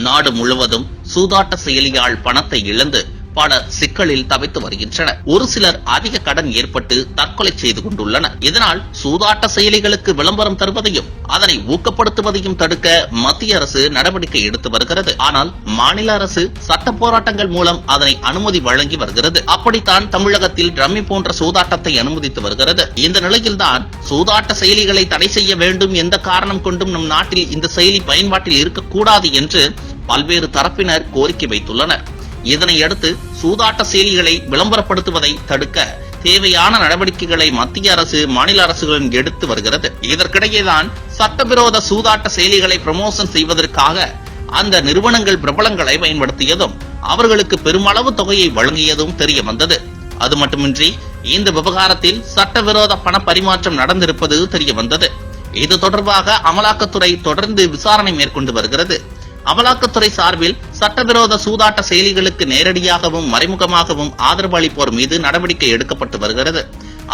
நாடு முழுவதும் சூதாட்ட செயலியால் பணத்தை இழந்து பல சிக்கலில் தவித்து வருகின்றனர். ஒரு சிலர் அதிக கடன் ஏற்பட்டு தற்கொலை செய்து கொண்டுள்ளனர். இதனால் சூதாட்ட செயலிகளுக்கு விளம்பரம் தருவதையும் அதனை ஊக்கப்படுத்துவதையும் தடுக்க மத்திய அரசு நடவடிக்கை எடுத்து வருகிறது. ஆனால் மாநில அரசு சட்ட போராட்டங்கள் மூலம் அதனை அனுமதி வழங்கி வருகிறது. அப்படித்தான் தமிழகத்தில் ரம்மி போன்ற சூதாட்டத்தை அனுமதித்து வருகிறது. இந்த நிலையில்தான் சூதாட்ட செயலிகளை தடை செய்ய வேண்டும் எந்த காரணம் கொண்டும் நம் நாட்டில் இந்த செயலி பயன்பாட்டில் இருக்கக்கூடாது என்று பல்வேறு தரப்பினர் கோரிக்கை வைத்துள்ளனர். இதனையடுத்து சூதாட்ட செயலிகளை விளம்பரப்படுத்துவதை தடுக்க தேவையான நடவடிக்கைகளை மத்திய அரசு மாநில அரசுகளும் எடுத்து வருகிறது. இதற்கிடையேதான் சட்டவிரோத சூதாட்ட செயலிகளை ப்ரமோஷன் செய்வதற்காக அந்த நிறுவனங்கள் பிரபலங்களை பயன்படுத்தியதும் அவர்களுக்கு பெருமளவு தொகையை வழங்கியதும் தெரிய வந்தது அது மட்டுமின்றி இந்த விவகாரத்தில் சட்டவிரோத பண பரிமாற்றம் நடந்திருப்பது தெரிய வந்தது இது தொடர்பாக அமலாக்கத்துறை தொடர்ந்து விசாரணை மேற்கொண்டு வருகிறது. அமலாக்கத்துறை சார்பில் சட்டவிரோத சூதாட்ட செயலிகளுக்கு நேரடியாகவும் மறைமுகமாகவும் ஆதரவு அளிப்போர் மீது நடவடிக்கை எடுக்கப்பட்டு வருகிறது.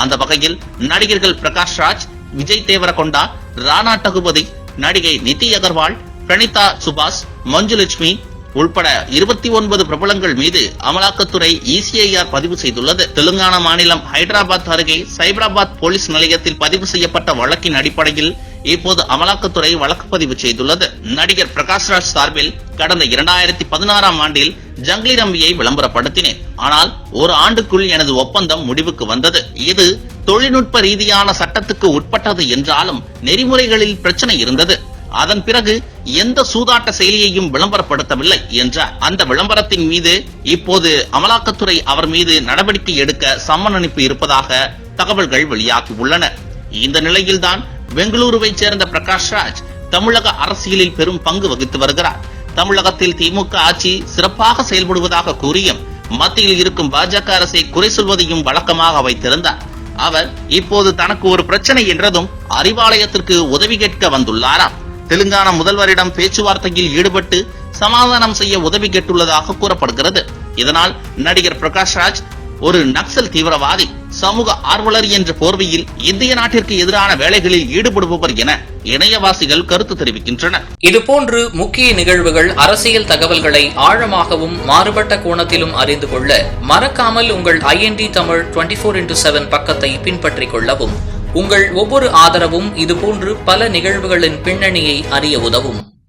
அந்த வகையில் நடிகர்கள் பிரகாஷ் ராஜ் விஜய் தேவரகொண்டா ராணா டகுபதி நடிகை நிதி அகர்வால் பிரணிதா சுபாஷ் மஞ்சுலட்சுமி உள்பட இருபத்தி ஒன்பது பிரபலங்கள் மீது அமலாக்கத்துறை இசிஐஆர் பதிவு செய்துள்ளது. தெலுங்கானா மாநிலம் ஹைதராபாத் அருகே சைபராபாத் போலீஸ் நிலையத்தில் பதிவு செய்யப்பட்ட வழக்கின் அடிப்படையில் இப்போது அமலாக்கத்துறை வழக்கு பதிவு செய்துள்ளது. நடிகர் பிரகாஷ்ராஜ் சார்பில் கடந்த இரண்டாயிரத்தி பதினாறாம் ஆண்டில் ஜங்லி ரம்பியை விளம்பரப்படுத்தினேன். ஆனால் ஒரு ஆண்டுக்குள் எனது ஒப்பந்தம் முடிவுக்கு வந்தது. இது தொழில்நுட்ப ரீதியான சட்டத்துக்கு உட்பட்டது என்றாலும் நெறிமுறைகளில் பிரச்சனை இருந்தது. அதன் பிறகு எந்த சூதாட்ட செயலியையும் விளம்பரப்படுத்தவில்லை என்றார். அந்த விளம்பரத்தின் மீது இப்போது அமலாக்கத்துறை அவர் மீது நடவடிக்கை எடுக்க சம்மன் அனுப்பி இருப்பதாக தகவல்கள் வெளியாகியுள்ளன இந்த நிலையில்தான் பெங்களூருவை சேர்ந்த பிரகாஷ் ராஜ் தமிழக அரசியலில் பெரும் பங்கு வகித்து வருகிறார். தமிழகத்தில் திமுக ஆட்சி சிறப்பாக செயல்படுவதாக கூறியும் மத்தியில் இருக்கும் பாஜக அரசை குறை சொல்வதையும் வழக்கமாக வைத்திருந்தார். அவர் இப்போது தனக்கு ஒரு பிரச்சனை என்றதும் அறிவாலயத்திற்கு உதவி கேட்க வந்துள்ளாராம். தெலுங்கானா முதல்வரிடம் பேச்சுவார்த்தையில் ஈடுபட்டு சமாதானம் செய்ய உதவி கேட்டுள்ளதாக கூறப்படுகிறது. இதனால் நடிகர் பிரகாஷ் ராஜ் ஒரு நக்சல் தீவிரவாதி. சமூக ஆர்வலர் என்ற போர்வையில் இந்திய நாட்டிற்கு எதிரான வேலைகளில் ஈடுபடுபவர் என இணையவாசிகள் கருத்து தெரிவிக்கின்றனர். இதுபோன்று முக்கிய நிகழ்வுகள் அரசியல் தகவல்களை ஆழமாகவும் மாறுபட்ட கோணத்திலும் அறிந்து கொள்ள மறக்காமல் உங்கள் INT Tamil twenty four into seven பக்கத்தை பின்பற்றிக் கொள்ளவும். உங்கள் ஒவ்வொரு ஆதரவும் இதுபோன்று பல நிகழ்வுகளின் பின்னணியை அறிய உதவும்.